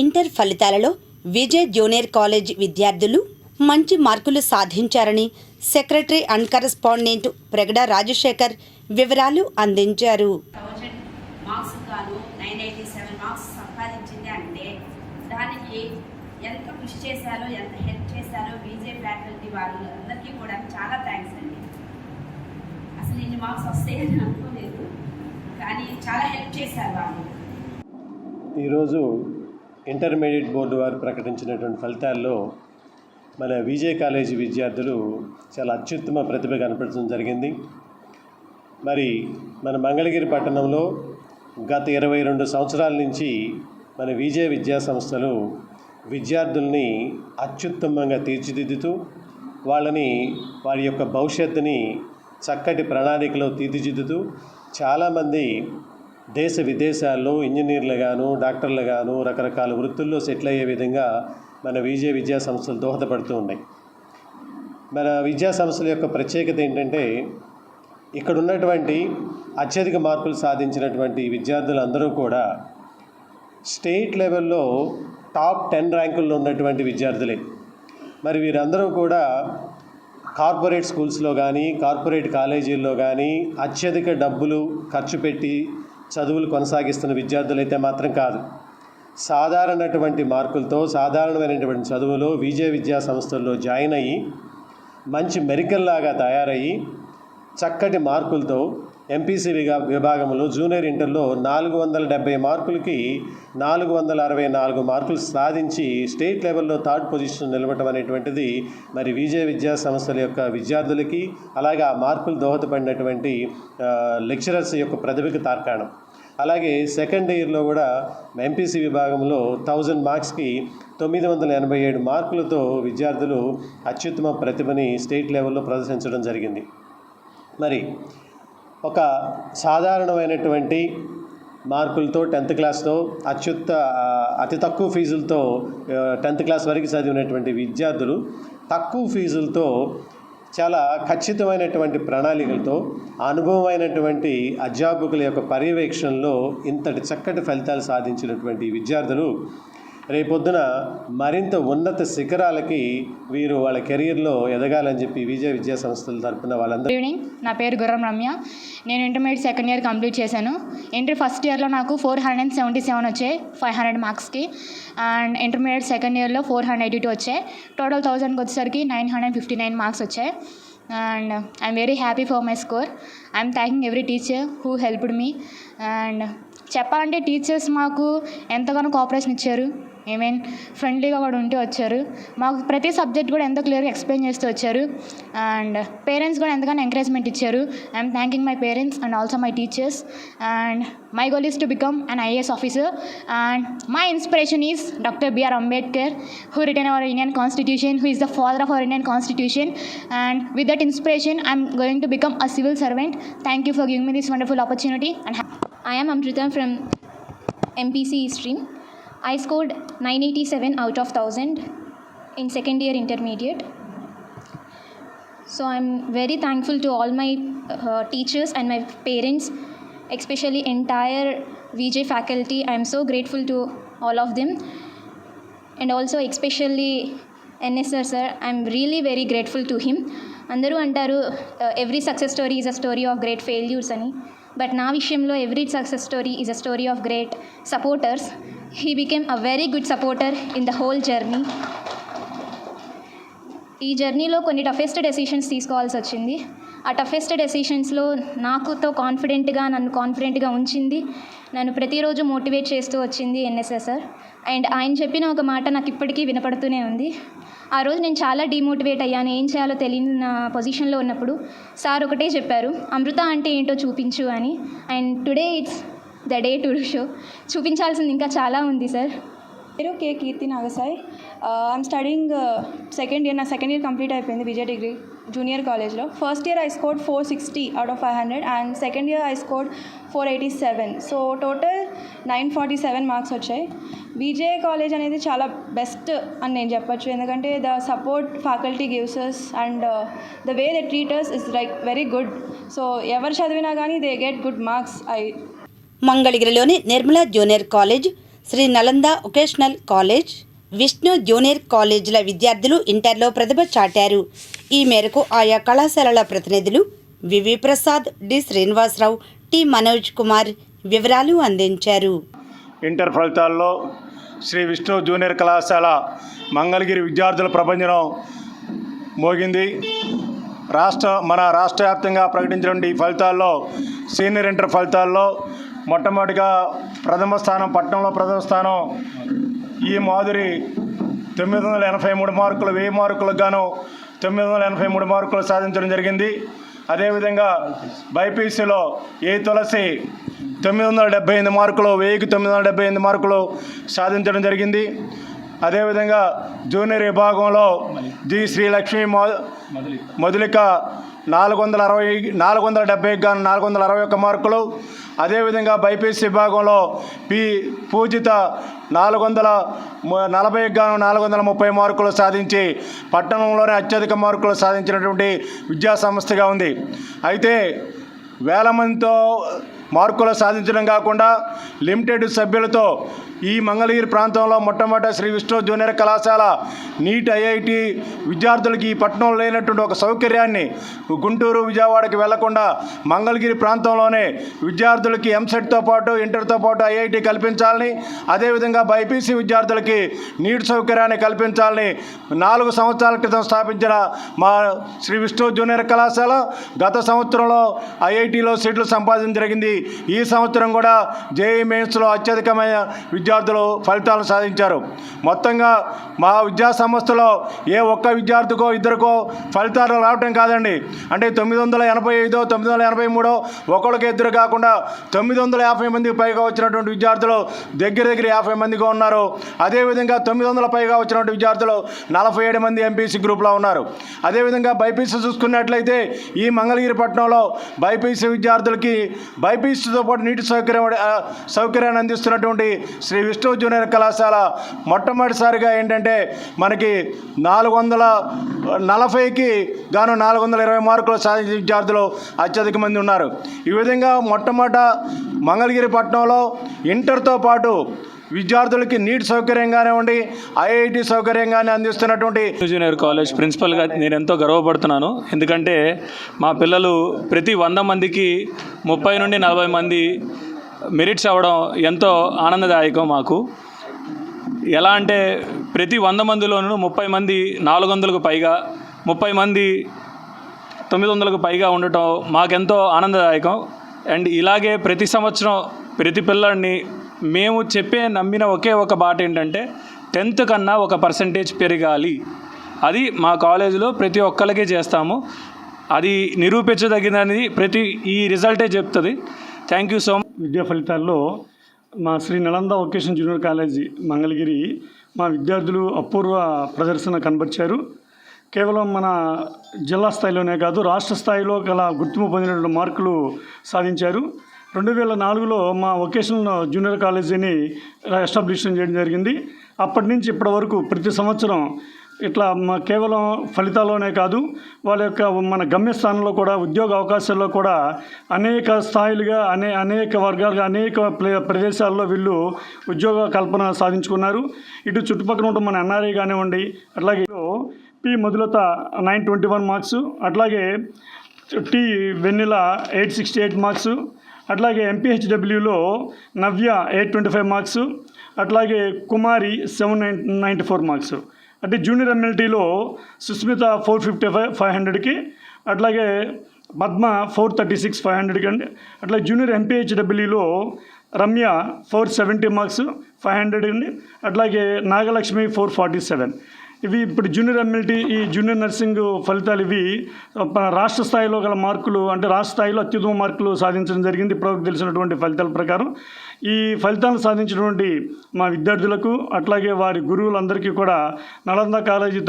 Inter ఫలితాలలో Vijay junior college విద్యార్థులు మంచి మార్కులు సాధించారని secretary and correspondent Pragada Rajasekhar వివరాలు అందించారు. థౌజండ్ మార్క్స్ గాను నైన్ ఎయిటీ సెవెన్ మార్క్స్ సంపాదించింది అంటే దానికి ఎంత కృషి చేశారో ఎంత హెల్ప్ చేశారో బీజే ఫ్యాకల్టీ వాళ్ళు అందరికీ కూడా చాలా థ్యాంక్స్ అండి. అసలు ఇన్ని మార్క్స్ వస్తాయని అనుకోలేదు కానీ చాలా హెల్ప్ చేశారు వాళ్ళు. ఈరోజు ఇంటర్మీడియట్ బోర్డు వారు ప్రకటించినటువంటి ఫలితాల్లో మన విజయ కాలేజీ విద్యార్థులు చాలా అత్యుత్తమ ప్రతిభ కనపడటం జరిగింది. మరి మన మంగళగిరి పట్టణంలో గత ఇరవై రెండు సంవత్సరాల నుంచి మన విజయ విద్యా సంస్థలు విద్యార్థుల్ని అత్యుత్తమంగా తీర్చిదిద్దుతూ వాళ్ళని వారి యొక్క భవిష్యత్తుని చక్కటి ప్రణాళికలో తీర్చిదిద్దుతూ చాలామంది దేశ విదేశాల్లో ఇంజనీర్లు గాను డాక్టర్లు గాను రకరకాల వృత్తుల్లో సెటిల్ అయ్యే విధంగా మన విజయ విద్యా సంస్థలు దోహదపడుతూ ఉన్నాయి. మన విద్యా సంస్థల యొక్క ప్రత్యేకత ఏంటంటే ఇక్కడ ఉన్నటువంటి అత్యధిక మార్కులు సాధించినటువంటి విద్యార్థులందరూ కూడా స్టేట్ లెవెల్లో టాప్ టెన్ ర్యాంకుల్లో ఉన్నటువంటి విద్యార్థులే. మరి వీరందరూ కూడా కార్పొరేట్ స్కూల్స్లో కానీ కార్పొరేట్ కాలేజీల్లో కానీ అత్యధిక డబ్బులు ఖర్చు పెట్టి చదువులు కొనసాగిస్తున్న విద్యార్థులైతే మాత్రం కాదు. సాధారణటువంటి మార్కులతో సాధారణమైనటువంటి చదువులో విజయ విద్యా సంస్థల్లో జాయిన్ అయ్యి మంచి మెరికల్లాగా తయారయ్యి చక్కటి మార్కులతో ఎంపీసీ విభాగంలో జూనియర్ ఇంటర్లో నాలుగు వందల డెబ్బై మార్కులకి నాలుగు వందల అరవై నాలుగు మార్కులు సాధించి స్టేట్ లెవెల్లో థర్డ్ పొజిషన్ నిలవటం అనేటువంటిది మరి విజయ విద్యా సంస్థల యొక్క విద్యార్థులకి అలాగే ఆ మార్కులు దోహదపడినటువంటి లెక్చరర్స్ యొక్క ప్రతిభకి తార్కాణం. అలాగే సెకండ్ ఇయర్లో కూడా ఎంపీసీ విభాగంలో థౌజండ్ మార్క్స్కి తొమ్మిది వందల ఎనభై ఏడు మార్కులతో విద్యార్థులు అత్యుత్తమ ప్రతిభని స్టేట్ లెవెల్లో ప్రదర్శించడం జరిగింది. మరి ఒక సాధారణమైనటువంటి మార్కులతో టెన్త్ క్లాస్తో అత్యుత్త అతి తక్కువ ఫీజులతో టెన్త్ క్లాస్ వరకు చదివినటువంటి విద్యార్థులు తక్కువ ఫీజులతో చాలా ఖచ్చితమైనటువంటి ప్రణాళికలతో అనుభవమైనటువంటి అధ్యాపకుల యొక్క పర్యవేక్షణలో ఇంతటి చక్కటి ఫలితాలు సాధించినటువంటి విద్యార్థులు రేపొద్దున మరింత ఉన్నత శిఖరాలకి వీరు వాళ్ళ కెరీర్లో ఎదగాలని చెప్పి విజయ విద్యా సంస్థల తరపున వాళ్ళందరూ ఈవినింగ్ నా పేరు గుర్రం రమ్య. నేను ఇంటర్మీడియట్ సెకండ్ ఇయర్ కంప్లీట్ చేశాను. ఇంటర్ ఫస్ట్ ఇయర్లో నాకు four hundred and seventy seven వచ్చాయి ఫైవ్ హండ్రెడ్ మార్క్స్కి అండ్ ఇంటర్మీడియట్ సెకండ్ ఇయర్లో ఫోర్ హండ్రెడ్ ఎయిటీ టూ వచ్చాయి. టోటల్ థౌజండ్కి వచ్చేసరికి nine hundred fifty nine marks వచ్చాయి. And I'm very happy for my score I'm thanking every teacher who helped me and చెప్పాలంటే teachers మాకు ఎంతగానో cooperation ఇచ్చారు. ఐ మీన్ ఫ్రెండ్లీగా కూడా ఉంటే వచ్చారు. మాకు ప్రతి సబ్జెక్ట్ కూడా ఎంతో క్లియర్గా ఎక్స్ప్లెయిన్ చేస్తూ వచ్చారు. అండ్ పేరెంట్స్ కూడా ఎంతగానో ఎంకరేజ్మెంట్ ఇచ్చారు. I'm thanking my parents and also my teachers and my goal is to become an IAS officer and my inspiration is doctor BR Ambedkar who return our Indian constitution who is the father of our Indian constitution and with that inspiration I'm going to become a civil servant thank you for giving me this wonderful opportunity and I am Amrita from MPC stream. I scored 987 out of 1000 in second year intermediate. So I'm very thankful to all my uh, teachers and my parents, especially entire VJ faculty. I'm so grateful to all of them. And also especially NSR sir, I'm really very grateful to him. అందరూ అంటారు every success story is a story of great failures అని but నా విషయంలో every success story is a story of great supporters he became a very good supporter in the whole journey ఈ జర్నీలో కొన్ని toughest decisions తీసుకోవాల్సి వచ్చింది. ఆ toughest డెసిషన్స్లో నాకుతో కాన్ఫిడెంట్గా నన్ను కాన్ఫిడెంట్గా ఉంచింది. నన్ను ప్రతిరోజు మోటివేట్ చేస్తూ వచ్చింది ఎన్ఎస్ఎస్ఆర్. అండ్ ఆయన చెప్పిన ఒక మాట నాకు ఇప్పటికీ వినపడుతూనే ఉంది. ఆ రోజు నేను చాలా డిమోటివేట్ అయ్యాను. ఏం చేయాలో తెలియని నా పొజిషన్లో ఉన్నప్పుడు సార్ ఒకటే చెప్పారు అమృత అంటే ఏంటో చూపించు అని. And today it's the day to show. చూపించాల్సింది ఇంకా చాలా ఉంది సార్. పేరు K Keerthi Nagasai. I'm studying second year నా సెకండ్ ఇయర్ కంప్లీట్ అయిపోయింది విజయ డిగ్రీ జూనియర్ కాలేజ్లో first year I scored four sixty out of five hundred and second year I scored four eighty seven so total nine forty seven marks వచ్చాయి Vijay college అనేది చాలా best అని నేను చెప్పొచ్చు. ఎందుకంటే the support faculty gives and the way the treaters is like very good so ఎవరు చదివినా కానీ they get good marks I మంగళగిరిలోని Nirmala junior college Sri Nalanda vocational college. Vishnu junior కాలేజీల విద్యార్థులు ఇంటర్లో ప్రతిభ చాటారు. ఈ మేరకు ఆయా కళాశాలల ప్రతినిధులు VV Prasad D Srinivasarao T Manoj Kumar వివరాలు అందించారు. ఇంటర్ ఫలితాల్లో శ్రీ విష్ణు జూనియర్ కళాశాల మంగళగిరి విద్యార్థుల ప్రపంచం మోగింది. రాష్ట్ర మన రాష్ట్ర వ్యాప్తంగా ప్రకటించినటువంటి ఈ ఫలితాల్లో సీనియర్ ఇంటర్ ఫలితాల్లో మొట్టమొదటిగా ప్రథమ స్థానం పట్టణంలో ప్రథమ స్థానం ఈ మాధురి తొమ్మిది వందల ఎనభై మూడు మార్కులు వెయ్యి మార్కులకు గాను తొమ్మిది వందల ఎనభై మూడు మార్కులు సాధించడం జరిగింది. అదేవిధంగా బైపీసీలో ఏ తులసి తొమ్మిది వందల డెబ్బై ఎనిమిది మార్కులు వెయ్యికి తొమ్మిది వందల డెబ్బై ఎనిమిది మార్కులు సాధించడం జరిగింది. అదేవిధంగా జూనియర్ విభాగంలో జి శ్రీలక్ష్మి మొ మొదలిక. నాలుగు వందల అరవై నాలుగు వందల డెబ్బైకి గాను నాలుగు వందల అరవై ఒక్క మార్కులు అదేవిధంగా బైపీసీ విభాగంలో పి పూజిత నాలుగు వందల నలభై గాను నాలుగు వందల ముప్పై మార్కులు సాధించి పట్టణంలోనే అత్యధిక మార్కులు సాధించినటువంటి విద్యా సంస్థగా ఉంది. అయితే వేల మందితో మార్కులు సాధించడం కాకుండా లిమిటెడ్ సభ్యులతో ఈ మంగళగిరి ప్రాంతంలో మొట్టమొదట శ్రీ విష్ణు జూనియర్ కళాశాల నీట్ ఐఐటి విద్యార్థులకి ఈ పట్టణంలో లేనటువంటి ఒక సౌకర్యాన్ని గుంటూరు విజయవాడకి వెళ్ళకుండా మంగళగిరి ప్రాంతంలోనే విద్యార్థులకి ఎంసెట్తో పాటు ఇంటర్తో పాటు ఐఐటి కల్పించాలని అదేవిధంగా బైపీసీ విద్యార్థులకి నీట్ సౌకర్యాన్ని కల్పించాలని నాలుగు సంవత్సరాల క్రితం స్థాపించిన మా శ్రీ విష్ణు జూనియర్ కళాశాల గత సంవత్సరంలో ఐఐటిలో సీట్లు సంపాదించడం జరిగింది. ఈ సంవత్సరం కూడా జేఈ మెయిన్స్లో అత్యధికమైన విద్యార్థులు ఫలితాలు సాధించారు. మొత్తంగా మా విద్యా సంస్థలో ఏ ఒక్క విద్యార్థికో ఇద్దరికో ఫలితాలు రావటం కాదండి. అంటే తొమ్మిది వందల ఎనభై ఐదో తొమ్మిది వందల ఎనభై మూడో ఒకళ్ళకి ఇద్దరు కాకుండా తొమ్మిది వందల యాభై మందికి పైగా వచ్చినటువంటి విద్యార్థులు దగ్గర దగ్గర యాభై మందిగా ఉన్నారు. అదేవిధంగా తొమ్మిది వందల పైగా వచ్చినటువంటి విద్యార్థులు నలభై ఏడు మంది ఎంపీసీ గ్రూప్లో ఉన్నారు. అదేవిధంగా బైపీసీ చూసుకున్నట్లయితే ఈ మంగళగిరి పట్టణంలో బైపీసీ విద్యార్థులకి బైపీసీతో పాటు నీటి సౌకర్యం సౌకర్యాన్ని అందిస్తున్నటువంటి శ్రీ శ్రీ విష్ణు జూనియర్ కళాశాల మొట్టమొదటిసారిగా ఏంటంటే మనకి నాలుగు వందల నలభైకి గాను నాలుగు వందల ఇరవై మార్కులు సాధించిన విద్యార్థులు అత్యధిక మంది ఉన్నారు. ఈ విధంగా మొట్టమొదట మంగళగిరి పట్టణంలో ఇంటర్తో పాటు విద్యార్థులకి నీట్ సౌకర్యం కానివ్వండి ఐఐటి సౌకర్యంగానే అందిస్తున్నటువంటి జూనియర్ కాలేజ్ ప్రిన్సిపల్గా నేను ఎంతో గర్వపడుతున్నాను. ఎందుకంటే మా పిల్లలు ప్రతి వంద మందికి ముప్పై నుండి నలభై మంది మెరిట్స్ అవ్వడం ఎంతో ఆనందదాయకం మాకు. ఎలా అంటే ప్రతి వంద మందిలోనూ ముప్పై మంది నాలుగు వందలకు పైగా ముప్పై మంది తొమ్మిది వందలకు పైగా ఉండటం మాకెంతో ఆనందదాయకం. అండ్ ఇలాగే ప్రతి సంవత్సరం ప్రతి పిల్లడిని మేము చెప్పే నమ్మిన ఒకే ఒక బాట ఏంటంటే టెన్త్ కన్నా ఒక పర్సంటేజ్ పెరగాలి. అది మా కాలేజీలో ప్రతి ఒక్కరికి చేస్తాము. అది నిరూపించదగినది ప్రతి ఈ రిజల్టే చెప్తుంది. థ్యాంక్ యూ సో మచ్ విద్యా ఫలితాల్లో మా Sri Nalanda vocation junior college Mangalagiri మా విద్యార్థులు అపూర్వ ప్రదర్శన కనబరిచారు. కేవలం మన జిల్లా స్థాయిలోనే కాదు రాష్ట్ర స్థాయిలో గల గుర్తింపు పొందినటువంటి మార్కులు సాధించారు. రెండు వేల నాలుగులో మా వొకేషనల్ జూనియర్ కాలేజీని ఎస్టాబ్లిష్ చేయడం జరిగింది. అప్పటి నుంచి ఇప్పటి వరకు ప్రతి సంవత్సరం ఇట్లా మా కేవలం ఫలితాల్లోనే కాదు వాళ్ళ యొక్క మన గమ్యస్థానంలో కూడా ఉద్యోగ అవకాశాల్లో కూడా అనేక స్థాయిలుగా అనే అనేక వర్గాలుగా అనేక ప్లే- ప్రదేశాల్లో వీళ్ళు ఉద్యోగ కల్పన సాధించుకున్నారు. ఇటు చుట్టుపక్కల ఉంటున్న మన ఎన్ఆర్ఐ కానివ్వండి అట్లాగే P Madhulatha nine twenty one marks అట్లాగే T Vennela eight sixty eight marks అట్లాగే ఎంపీహెచ్డబ్ల్యూలో Navya eight twenty five marks అట్లాగే Kumari seven nine ninety four marks. అంటే junior ఎమ్మెల్టీలో Susmitha four fifty five five హండ్రెడ్కి అట్లాగే Padma four thirty six five హండ్రెడ్కి అండి అట్లా junior ఎంపీహెచ్డబ్ల్యూలో Ramya four seventy marks five hundred అండి అట్లాగే నాగలక్ష్మి ఫోర్ ఫార్టీ సెవెన్ ఇవి ఇప్పుడు జూనియర్ ఎమ్మెల్టీ ఈ జూనియర్ నర్సింగ్ ఫలితాలు ఇవి రాష్ట్ర స్థాయిలో గల మార్కులు అంటే రాష్ట్ర స్థాయిలో అత్యుత్తమ మార్కులు సాధించడం జరిగింది. ఇప్పటివరకు తెలిసినటువంటి ఫలితాల ప్రకారం ఈ ఫలితాలు సాధించినటువంటి మా విద్యార్థులకు అట్లాగే వారి గురువులందరికీ కూడా నలంద కాలేజీ